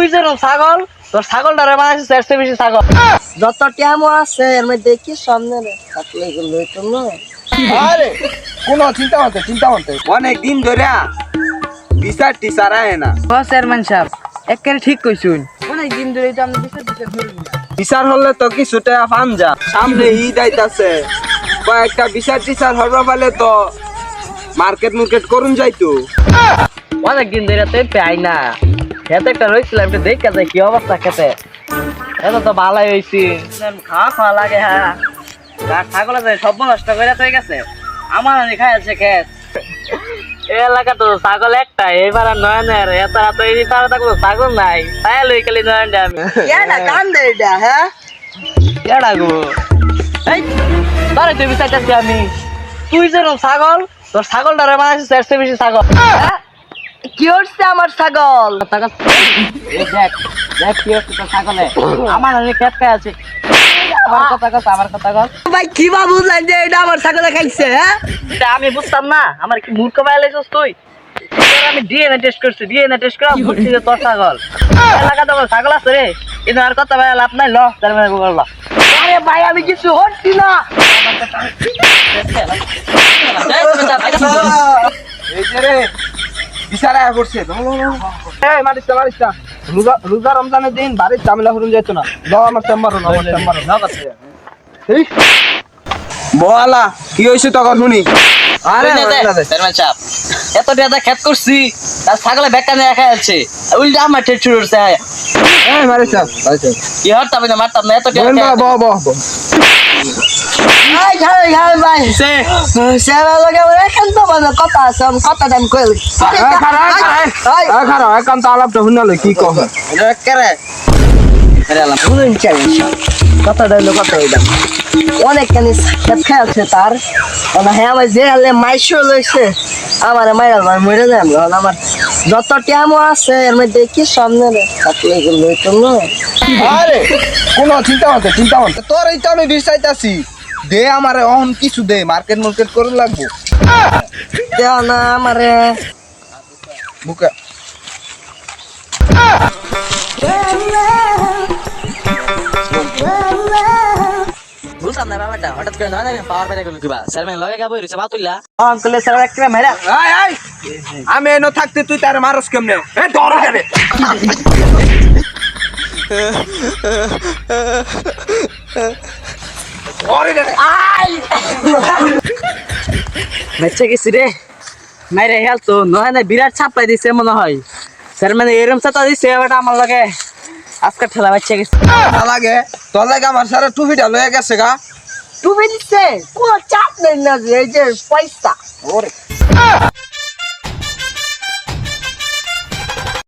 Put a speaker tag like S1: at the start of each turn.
S1: তুই ছাগল তোর ছাগলটারে মানাইছিস এর চেয়ে বেশি ছাগল।
S2: যত ট্যামো আছে এর মধ্যে কি সামনে রে? থাকলে এগুলো না।
S3: আরে কোনো চিন্তা করতে চিন্তা করতে। অনেক দিন ধরে বিচার টিচার আয় না।
S1: চেয়ারম্যান সাহেব একেবারে ঠিক কইছুন। অনেক দিন ধরে তো আমি বিচার বিচার ধরি না।
S3: বিচার হলে তো কিছু টাকা পান যা। সামনে ঈদ আইতাছে। কয়েকটা বিচার টিচার হরবা পালে তো মার্কেট মুর্কেট করুন যাইতো।
S1: অনেক দিন ধরে তো পাই না। খেতে একটা রয়েছিলাম একটু দেখে যাই কি অবস্থা খেতে। এত তো ভালোই হয়েছি খাওয়া খাওয়া লাগে হ্যাঁ। ছাগল আছে সব নষ্ট করে তো গেছে। আমার আমি খাই আছে খেত। এই এলাকা তো ছাগল একটা এইবার আর নয়নের এত এত এই পারে কোনো ছাগল নাই। তাই লই খালি নয়ন আমি।
S2: কেডা কান দে এটা হ্যাঁ?
S1: কেডা গো। এই তোরে তুই বিচারতেছি আমি। তুই যেরকম ছাগল তোর ছাগলটারে মানাইছিস এর চেয়ে বেশি ছাগল। হ্যাঁ?
S2: কি হচ্ছে আমার ছাগল?
S1: দেখ দেখ কি হচ্ছে তোর ছাগলে। আমার অনেক খাই আছে। আমার কথা কথা আমার কথা কথা
S2: ভাই কি বা বুঝলেন যে এটা আমার ছাগলে খাইছে হ্যাঁ?
S1: আমি বুঝতাম না। আমার কি মূর্খ বাইলেছিস তুই? আমি ডিএনএ টেস্ট করছি ডিএনএ টেস্ট করে বুঝছি যে তোর ছাগল। এলাকা তো ছাগল আছে রে। কিন্তু আর কথা ভাই লাভ নাই ল তার মানে গুগল ল।
S2: আরে ভাই আমি কিছু হচ্ছি না।
S3: এই যে রে। বিচার করছে। এই মারিস না মারিস না। রোজা রোজা রমজানের দিন বাড়ির ঝামেলা হরুন যাইতো না। যাও আমার চেম্বার আমার চেম্বার বলা কি হয়েছে তখন শুনি? আরে
S1: চেয়ারম্যান সাহেব। এত টাকা খেত করছি তার ছাগলে বেকা নিয়ে রাখা আছে উল্টা আমার ঠেট শুরু করছে
S3: এই মারিস
S1: কি হরতাম না মারতাম না এত টাকা
S3: বল বল বল
S2: ভাই খাই খাই ভাই।
S1: সে।
S2: সেবা লাগে ওরে কেন তো মানে কথা আছে কথা দাম কইলি
S3: এই খারা এই খারা এই খারা এখন তো শুনালে কি কহ
S2: কেরে শুনুন চাই কথা দিলো কথা হইলাম অনেক খানি খেত খাই আছে তার। মানে হ্যাঁ আমার যে হালে মাইশো লইছে আমার মাইরা আমার মরে যায় আমার যত ট্যামো আছে এর মধ্যে কি সামনে রে? হইতো না।
S3: আরে কোনো চিন্তা করতে চিন্তা করতে তোর এই তো আমি বিষ চাইতাছি দে আমারে অহন কিছু দে মার্কেট মার্কেট করে লাগবো।
S2: দেও না আমারে।
S3: বুকে।
S1: বুঝতাম না ব্যাপারটা হঠাৎ করে নয় না পাওয়ার পেতে গেল কিবা চেয়ারম্যান লগে গাবো রইছে বাতুল্লা আঙ্কেল স্যার একটা মেরা
S3: আয় আয় আমি এনো থাকতে তুই তার মারস কেমনে? এ ধর কেনে। ওরে রে
S1: মেচ্ছে গেছি রে। মাইরে হেল তো নয় না বিরাট ছাপাই দিছে মনে হয়। চেয়ারম্যান এরম ছাতা দিছে এবারটা আমার লগে আজকে ঠেলা বাচ্চা গেছে।
S3: লাগে তোর লাগে আমার সারা টুপিটা লয়ে গেছে গা।
S2: তুমি দিচ্ছে কোনো চাপ নেই না এই যে পয়সা।
S3: ওরে।